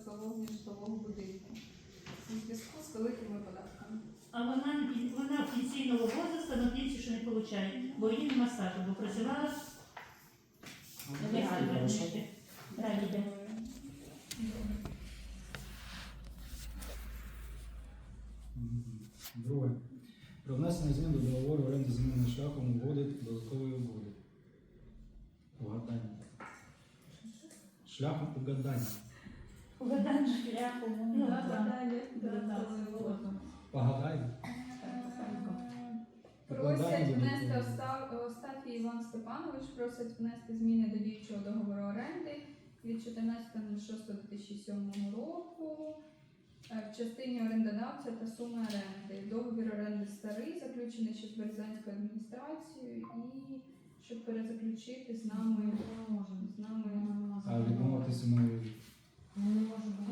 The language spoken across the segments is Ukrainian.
обслуговування житлового будинку у зв'язку з великими податками. А вона, вона пенсійного возрасту на пенсію ще не отримує, бо її нема стажу, бо працювала легально. Далі. Друге. Про внесення змін до договору оренди земельним шляхом угоди додаткової угоди. Угадання. Шляхом угадання. Угадання. Ну, Да, да. далі, Да, да. лот. Просять внести додаткового. Оста- Остафій Іван Степанович, просять внести зміни до діючого договору оренди від 14.06.2007 року е, в частині орендодавця та суми оренди. Договір оренди старий, заключений ще з Березанською адміністрацією, і щоб перезаключити з нами. З нами. А відмовитися ми У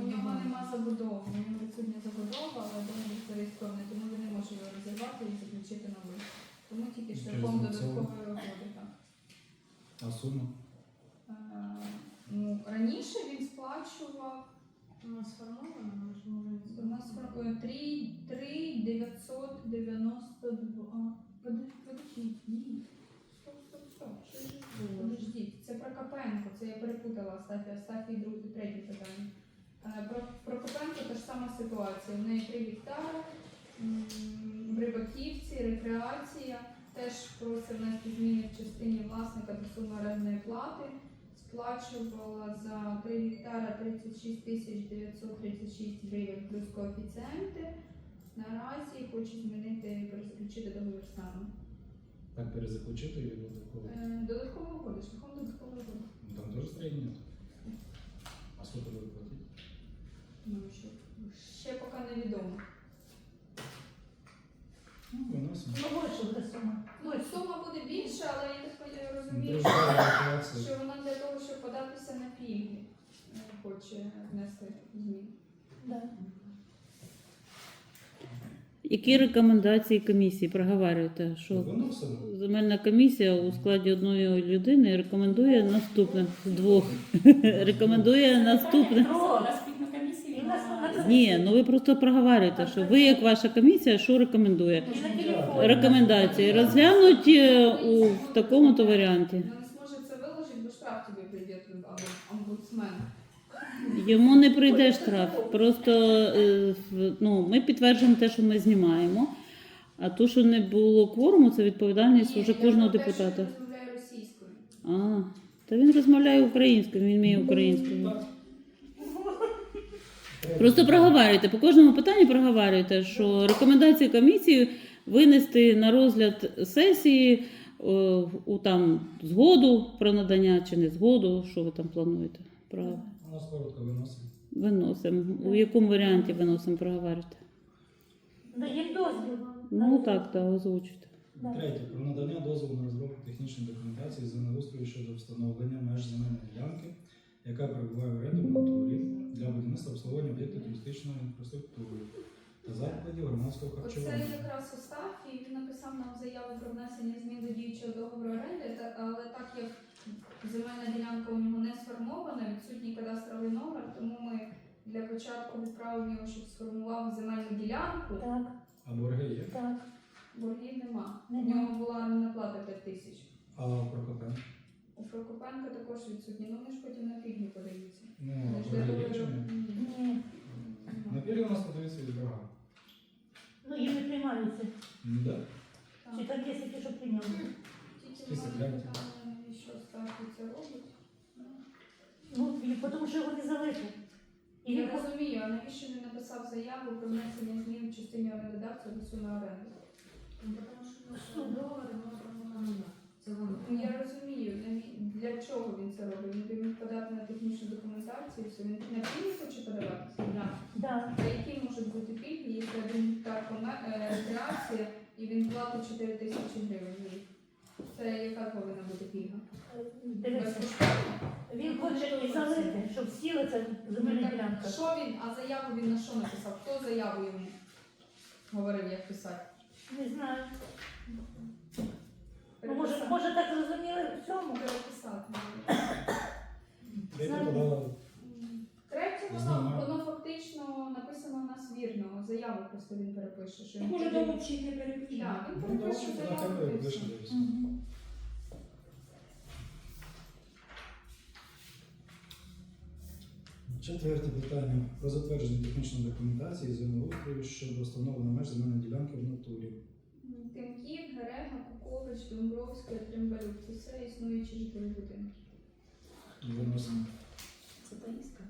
нього нема забудови, у нього відсутня забудова, але договір зареєстрований, тому він не може його розірвати і заключити новий. Тому тільки Через шляхом цього? додаткової угоди. Так. а сума. Е, ну, раніше він сплачував У нас сформовано, ми ж можемо у нас 3, 3 992. А, подождіть, подождіть, ні. Стоп, стоп, стоп. Що ж було? Подождіть, це про Копенко, це я перепутала Астафі, Астафі друге, третє питання. Е, Про, про Копенко та ж сама ситуація. В неї 3 гектари, в Рибаківці, рекреація. Теж просить внести зміни в частині власника до суми орендної плати. Сплачувала за 3 гектара 36 тисяч 936 гривень плюс коефіцієнти. Наразі хочу змінити, перезаключити договір з нами. Так перезаключити і додатково. Е, Додаткова угода, шляхом додаткової угоди. Ну, Там теж средний нет. А сколько будет платить? Ну, що ще поки невідомо. Ну, выносим. Ну, сума. Ну, сума буде більша, але я так розумію, Дружба, рекреація. що вона для того, щоб податися на пільги, е, хоче внести зміни. Да. Які рекомендації комісії проговорюєте? Що земельна комісія у складі одної людини рекомендує наступне двох. рекомендує наступне. Ні, ну ви просто проговорюєте, що ви, як ваша комісія, що рекомендує? Рекомендації розглянуть е, у в такому-то варіанті. Вона не зможе це виложити, бо штраф тобі прийде від омбудсмена. Йому не прийде штраф. Просто е, ну, ми підтверджуємо те, що ми знімаємо. А то, що не було кворуму, це відповідальність Ні, вже кожного депутата. А, та він розмовляє українською, він вміє українською. Просто проговорюйте, по кожному питанню проговорюйте, що рекомендації комісії винести на розгляд сесії о, у там згоду про надання чи не згоду, що ви там плануєте. Про... У нас коротко виносимо. Виносимо. У якому варіанті виносимо проговорюйте? Даємо дозвіл. Ну так, так, озвучуйте. Третє. Про надання дозволу на розробку технічної документації з землеустрою щодо встановлення меж земельної ділянки, яка перебуває в оренду в натурі для будівництва обслуговування об'єктів туристичної інфраструктури та закладів громадського Оце харчування. якраз Остафій, він написав нам заяву про внесення змін до діючого договору оренди, та- але так як земельна ділянка у нього не сформована, відсутній кадастровий номер, тому ми для початку відправимо його, щоб сформував земельну ділянку. Так, А борги є? так. Боргів нема. У Нема. нього була орендна плата 5 тисяч. А Прокопенко? У Прокопенка також відсутні, ну вони ж потім на фігні подаються. Ну, Вони ж борги для є чи договору- ні? Ні. Ні. На пільги у нас подивиться від борга. Ну, їм не приймаються. Ну, да. Чи Так. так є такі, що прийняли? Тільки Список в мене гляньте. питання, що Остафій це робить. Ну, його не залишили. І Я він розумію, а навіщо він написав заяву про внесення змін в частині орендодавця до суми оренди? Воно. Ну, Я розумію, наві- для чого він це робить. Він би міг подати на технічну документацію, все. він на пільги хоче подаватися. да. А які можуть бути пільги, якщо один гектар коме- е, рекреація і він платить 4 тисячі гривень? Це яка повинна бути? Дивіться, він хоче залити, щоб сіла це земельна Так, ділянка. Що він, а заяву він на що написав? Хто заяву йому говорив, як писати? Не знаю. Ну, може, Переписати. може так зрозуміли в цьому? Переписати. Третє Знаю. подала Третє Знаю. воно заяву просто він перепише, що він може до общих не перепишу. Так, він Ну, перепише заяву. і все. Мгм. Четверте питання про затвердження технічної документації землеустрою щодо встановлення меж земельної ділянки в натурі. Тимків, Герега, Кукович, Домбровська, Трембалюк. Це все існуючі житлові будинки. Виносимо. Це таїска?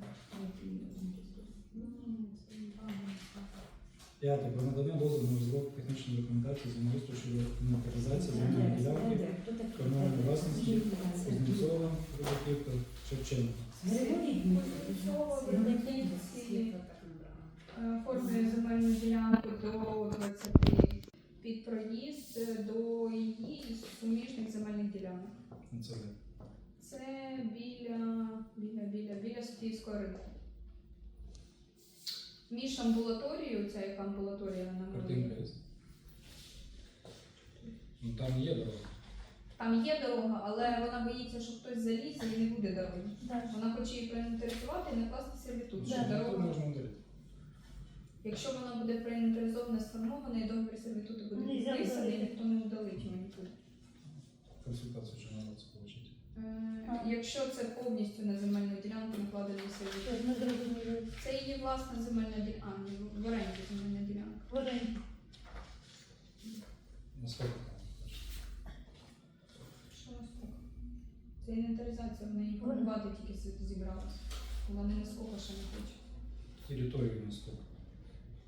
П'яте про надання дозволу на розробку технічної документації землеустрою щодо інвентаризації земельної ділянки комунальної власності Кузнєцова, Рудаківка, Шевченка. Оформлює земельну ділянку до 20 під проїзд е, до її суміжних земельних ділянок. Це? Це біля, біля, біля, біля Софійського ринку. Між амбулаторією, ця яка амбулаторія на картинка є. Ну там є дорога. Там є дорога, але вона боїться, що хтось залізе і не буде дороги. Да. Вона хоче її проінвентаризувати і накласти сервітут. Да. що Що дорога, можна якщо вона буде проінвентаризована, сформована і договір сервітуту буде Нельзя підписаний, удалити. ніхто не удалить його нікуди. Консультацію чи треба це. Е, Якщо це повністю на земельну ділянку. Ми зрозуміли. Це її власна земельна ділянка, а, ні, в оренді земельна ділянка. Вареньки. Наскільки там? Що наступне? Це інвентаризація, вона її побувати тільки зі- зібралась. Вона не наскільки ще не хоче. Територію наскільки?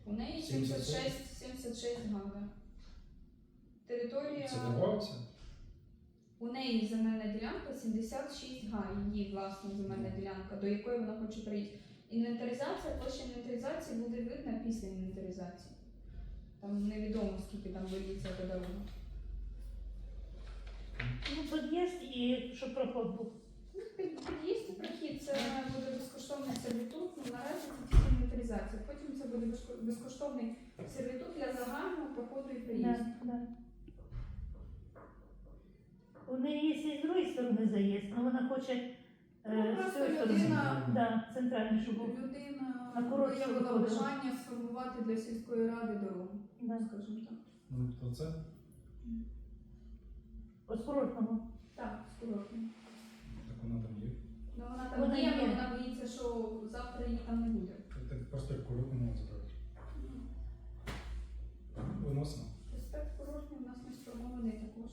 У неї 76? 76, 76 гага. Територія. Це добавиться? У неї земельна ділянка 76 га, її власна земельна ділянка, до якої вона хоче приїхати. Інвентаризація, площа інвентаризації буде видна після інвентаризації. Там невідомо, скільки там та дорога. Ну, під'їзд і щоб проход був. Ну, під- Під'їзд і прохід це буде безкоштовний сервітут, ну наразі це тільки інвентаризація. Потім це буде безко- безкоштовний сервітут для загального проходу і приїзду. Да, да. У неї є і з другої сторони заїзд, але вона хоче Ну, е, з просто цієї сторони. людина- Да, центральний, щоб був. Людина На курорт виявила виходила. бажання сформувати для сільської ради дорогу, Да. скажімо так. Ну, то це? Ось курортному. Так, з курортом. Так вона там є. Ну вона там Вона є, але вона боїться, що завтра її там не буде. Так, просто як курок не можна забрати. Виносимо. Респект курортний у нас не сформований також.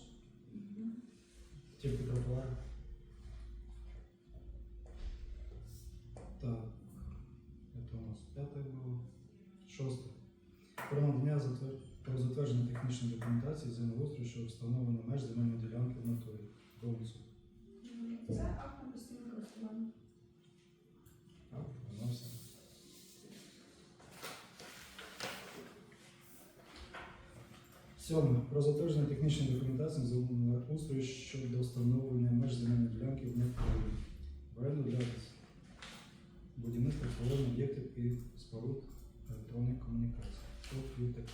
Тільки тротуар. Так. Это у нас п'яте було. Шосте. Надання про затвердження технічної документації землеустрою, що встановлено меж земельної ділянки в натурі. Повністю. Це акт на постійне користування. Так, виносимо. Сьоме. Про затвердження технічної документації землеустрою щодо встановлення меж земельної ділянки в натурі. В оренду для будівництва обслуговування об'єктів і споруд електронних комунікацій. Тобто ЮТК.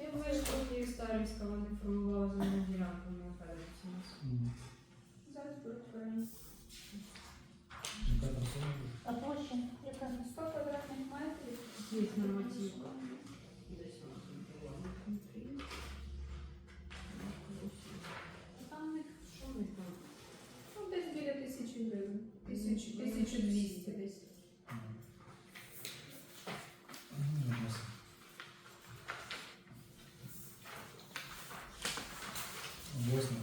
Я знаю, що трохи Старівська вони формували земельну ділянку на Федорівці у нас. Мгм. Зараз беруть в оренду. Яка там сума буде? А площа яка? 100 квадратних метрів. Є норматив. Десь вона там була. А Там в них Що в них там? ну, десь біля тисячі гривень. Тисячу, 1200 десь. Мгм. Мгм, виносимо. Восьме.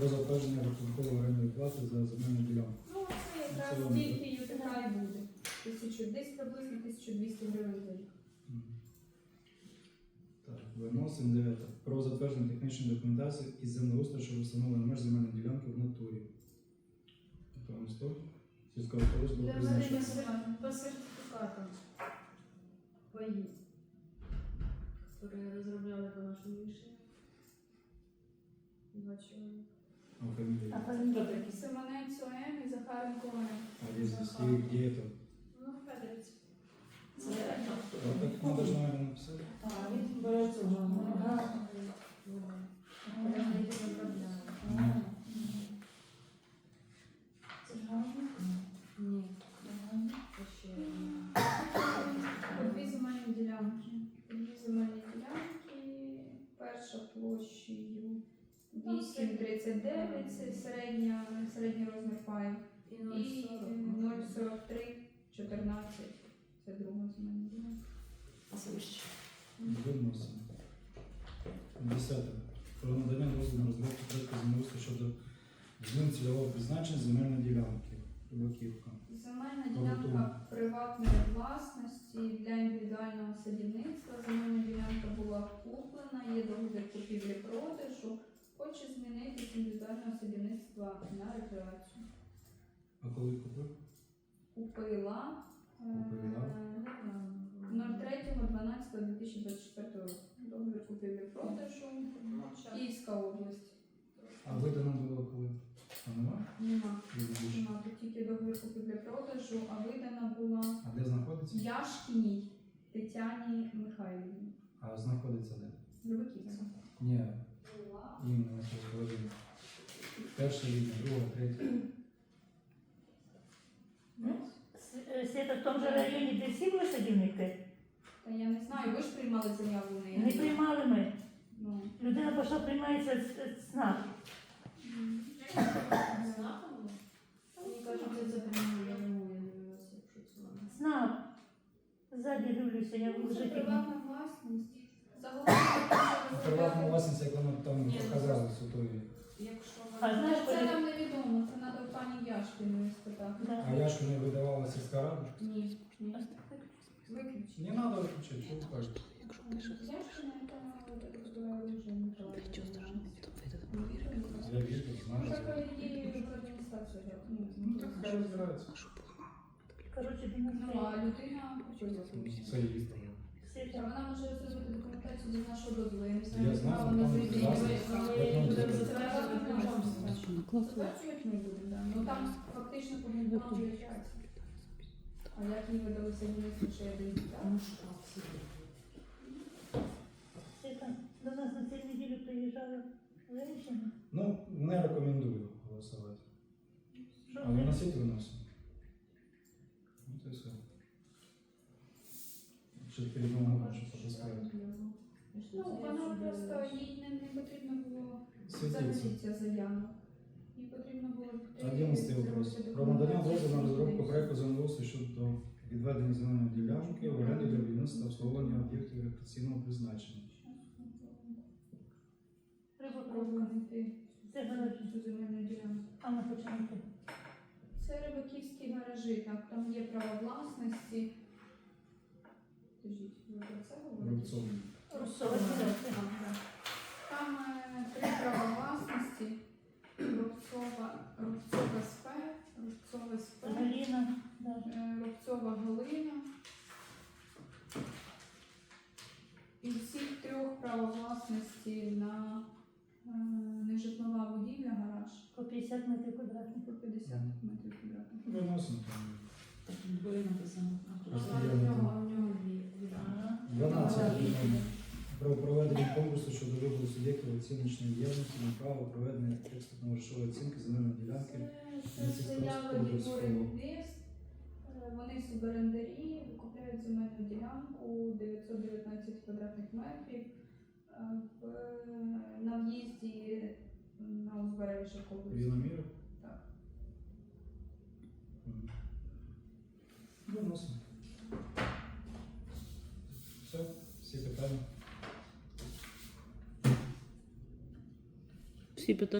Про затвердження рахункової орендної плати за земельну ділянку. Ну, це якраз тільки ЮТК і буде. Тисячу, десь приблизно 1200 гривень Так, виносимо дев'яте. Про затвердження технічної документації із землеустрою щодо встановлення меж земельної ділянки в натурі. Це у нас то? Сільськогосподарського Для призначення. ведення сер- по сертифікатам. Паї. Которые розробляли по нашому рішенню. Два чоловіка. А фамилия? А фамилия? Симонець ОМ і Захаренко ОМ. А если здесь? И где это? Ну, Федорівці. Це Вот так надо же, наверное, написать. А, він бере цього. Ага. Я це середня, середній розмір паю. І І 0,40. 0,43, 14. Це друга зміна. А вище. Відносимо. Десяте. Про надання дозволу на розробку проекту землеустрою щодо змін цільового призначення земельної ділянки. Рибаківка. Земельна ділянка приватної власності для індивідуального садівництва. Земельна ділянка була куплена, є договір купівлі-продажу. Хоче змінити з індивідуального садівництва на рекреацію. А коли купив? Купила е, Купила. 03.12.2024 року. Договір купівлі-продажу. Київська область. А видано було коли? А нема? Нема. Нема. Тут тільки договір купівлі-продажу, а видана була А де знаходиться? Яшкіній Тетяні Михайлівні. А знаходиться де? Любиківця. Ні, іменно це Володимир. Перша лінія, друга, третя. Ну, е, Света в тому же районі, де всі були садівники, Та я не знаю, ви ж приймали заяву в неї. не приймали ми. Ну. Людина пішла, приймається з- з СНАП. Мені кажуть, це запрямую, я не можу, я не дивилася, якщо це вона. СНАП. Ззаді дивлюся, я Ну, Це вже приватна власність. Приватна власність, як воно там Ні, показали сутові. Якщо А вона... знаєш, Це коли- нам невідомо, це треба в пані Яшкіної спитати. Да. А яшку не видавала сільська рада? Ні, ні. Не треба виключати, що ви кажете? Яшкіна це оружие Миколаївна. Я вірю, Ну, знаю. так її в адміністрацію. ну, Ну так хай розбирається. Коротше, Ну, а людина. Це її. Вона може розробити документацію без нашого дозволу. Я не Я знаю, знаю, право там Буде? Затверджувати ми будемо, да. Ну там фактично побудова виявляється. А як їй видалося міністр, що я даю? Ну, що, всі. До нас на цю неділю приїжджала женщина. Ну, не рекомендую голосувати. Що А вони- виносить виносить. Ну, це все. Новим роком, щоб розказати. Ну, вона просто їй не, не потрібно було Світиться. загрузитися заяву. Їй потрібно було піти 11 вопрос. Про надання дозволу на розробку проекту землеустрою щодо відведення земельної ділянки в оренду для будівництва та обслуговування об'єктів рекреаційного призначення. Треба Це гаражі. цю земельну ділянку. А на початку. Це рибаківські гаражі, так, там є право власності. Скажіть, ви про це говорите? Рубцов. Русова. Там е, три права власності. Рубцова, Рубцова СП, Рубцова СП, Галіна. Да. е, Рубцова Галина. І всіх трьох права власності на е, нежитлова будівля, гараж По 50 метрів квадратних. по 50 метрів квадратних. Виносимо там. Двоє написано. А у нього, дві. Ага. 12 питання. Про проведення конкурсу щодо вибору суб'єктів оціночної діяльності на право проведення експертно грошової оцінки земельної ділянки. Це, від Е, Вони суборендарі, викупляють земельну ділянку 919 квадратних метрів е, на в'їзді на узбережжя. Віномірів? Так. Виносимо. Всі питання. Всі питання.